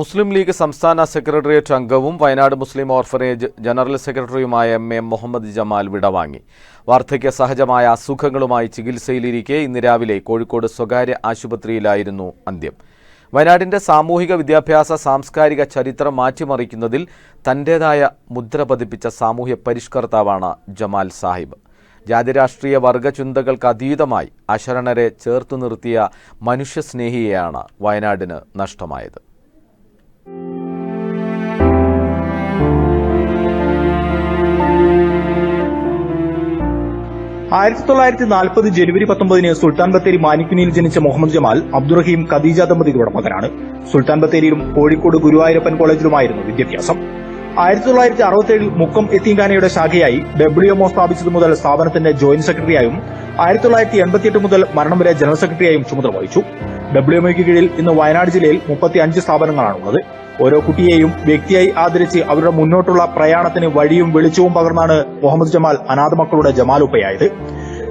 മുസ്ലിം league സംസ്ഥാന secretariat അംഗവും Wayanad Muslim orphanage general സെക്രട്ടറിയുമായ എം എ മുഹമ്മദ് ജമാൽ വിടവാങ്ങി. വാർദ്ധക്യ സഹജമായ അസുഖങ്ങളുമായി ചികിത്സയിലിരിക്കെ ഇന്ന് രാവിലെ കോഴിക്കോട് സ്വകാര്യ ആശുപത്രിയിലായിരുന്നു അന്ത്യം. വയനാടിന്റെ സാമൂഹിക വിദ്യാഭ്യാസ സാംസ്കാരിക ചരിത്രം മാറ്റിമറിക്കുന്നതിൽ തന്റേതായ മുദ്ര പതിപ്പിച്ച സാമൂഹ്യ പരിഷ്കർത്താവാണ് ജമാൽ സാഹിബ്. ജാതിരാഷ്ട്രീയ വർഗചിന്തകൾക്ക് അതീതമായി അശരണരെ ചേർത്തു നിർത്തിയ മനുഷ്യസ്നേഹിയെയാണ് വയനാടിന് നഷ്ടമായത്. ആയിരത്തി തൊള്ളായിരത്തി നാൽപ്പത് ജനുവരി പത്തൊമ്പതിന് സുൽത്താൻ ബത്തേരി മാനിക്കുനിയിൽ ജനിച്ച മുഹമ്മദ് ജമാൽ അബ്ദുറഹീം ഖദീജ ദമ്പതികളുടെ മകനാണ് സുൽത്താൻ ബത്തേരിയിലും കോഴിക്കോട് ഗുരുവായൂരപ്പൻ കോളേജിലുമായിരുന്നു വിദ്യാഭ്യാസം. ആയിരത്തി തൊള്ളായിരത്തി അറുപത്തേഴിൽ മുക്കം എത്തീങ്കാനയുടെ ശാഖയായി ഡബ്ല്യു എംഒ സ്ഥാപിച്ചത് മുതൽ സ്ഥാപനത്തിന്റെ ജോയിന്റ് സെക്രട്ടറിയായും ആയിരത്തി തൊള്ളായിരത്തി എൺപത്തിയെട്ട് മുതൽ മരണം വരെ ജനറൽ സെക്രട്ടറിയായും ചുമതല വഹിച്ചു. ഡബ്ല്യു എംഒയ്ക്ക് കീഴിൽ ഇന്ന് വയനാട് ജില്ലയിൽ മുപ്പത്തി അഞ്ച് സ്ഥാപനങ്ങളാണുള്ളത്. ഓരോ കുട്ടിയെയും വ്യക്തിയായി ആദരിച്ച് അവരുടെ മുന്നോട്ടുള്ള പ്രയാണത്തിന് വഴിയും വെളിച്ചവും പകർന്നാണ് മുഹമ്മദ് ജമാൽ അനാഥ മക്കളുടെ ജമാലുപ്പയായത്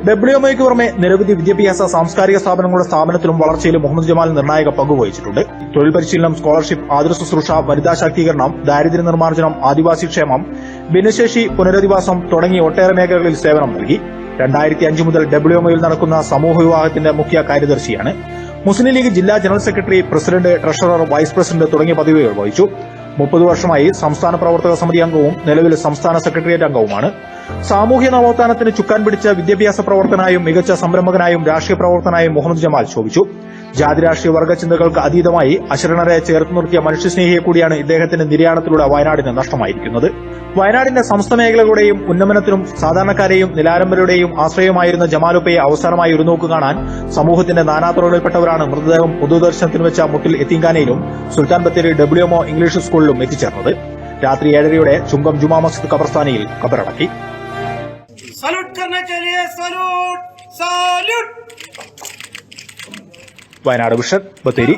ഡബ്ല്യു എംഒയ്ക്ക് പുറമെ നിരവധി വിദ്യാഭ്യാസ സാംസ്കാരിക സ്ഥാപനങ്ങളുടെ സ്ഥാപനത്തിലും വളർച്ചയിലും മുഹമ്മദ് ജമാൽ നിർണായക പങ്കുവഹിച്ചിട്ടുണ്ട്. തൊഴിൽ പരിശീലനം സ്കോളർഷിപ്പ് ആതുര ശുശ്രൂഷ വനിതാ ശാക്തീകരണം ദാരിദ്ര്യ നിർമ്മാർജനം ആദിവാസി ക്ഷേമം ഭിന്നശേഷി പുനരധിവാസം തുടങ്ങി ഒട്ടേറെ മേഖലകളിൽ സേവനം നൽകി. രണ്ടായിരത്തി അഞ്ച് മുതൽ ഡബ്ല്യു നടക്കുന്ന സമൂഹ വിവാഹത്തിന്റെ മുഖ്യ കാര്യദർശിയാണ്. മുസ്ലിം ലീഗ് ജില്ലാ general secretary president treasurer vice president തുടങ്ങിയ പദവികൾ വഹിച്ചു. മുപ്പത് വർഷമായി സംസ്ഥാന പ്രവർത്തക സമിതി അംഗവും നിലവിൽ സംസ്ഥാന സെക്രട്ടേറിയറ്റ് അംഗവുമാണ്. സാമൂഹ്യ നവോത്ഥാനത്തിന് ചുക്കാൻ പിടിച്ച വിദ്യാഭ്യാസ പ്രവർത്തനായും മികച്ച സംരംഭകനായും രാഷ്ട്രീയ പ്രവർത്തനായും മുഹമ്മദ് ജമാൽ ശോഭിച്ചു. ജാതി രാഷ്ട്രീയ വർഗ ചിന്തകൾക്ക് അതീതമായി അശരണരെ ചേർത്ത് നിർത്തിയ മനുഷ്യസ്നേഹിയെ കൂടിയാണ് ഇദ്ദേഹത്തിന്റെ നിര്യാണത്തിലൂടെ വയനാടിന് നഷ്ടമായിരിക്കുന്നത്. വയനാടിന്റെ സമസ്ത മേഖലകളുടെയും ഉന്നമനത്തിനും സാധാരണക്കാരെയും നിലാരംബരുടെയും ആശ്രയമായിരുന്ന ജമാലുപ്പയെ അവസാനമായി ഉരുനോക്കു കാണാൻ സമൂഹത്തിന്റെ നാനാതുറകളിൽപ്പെട്ടവരാണ് മൃതദേഹം പൊതുദർശനത്തിന് വെച്ച മുട്ടിൽ എത്തിങ്കാനയിലും സുൽത്താൻ ബത്തേരി ഡബ്ല്യുഎംഒ ഇംഗ്ലീഷ് സ്കൂളിലും എത്തിച്ചേർന്നത്. രാത്രി ഏഴരയോടെ ചുങ്കം ജുമാ മസ്ജിദ് കബർസ്ഥാനിയിൽ കബറടക്കി വയനാട് വിഷൻ ബത്തേരി.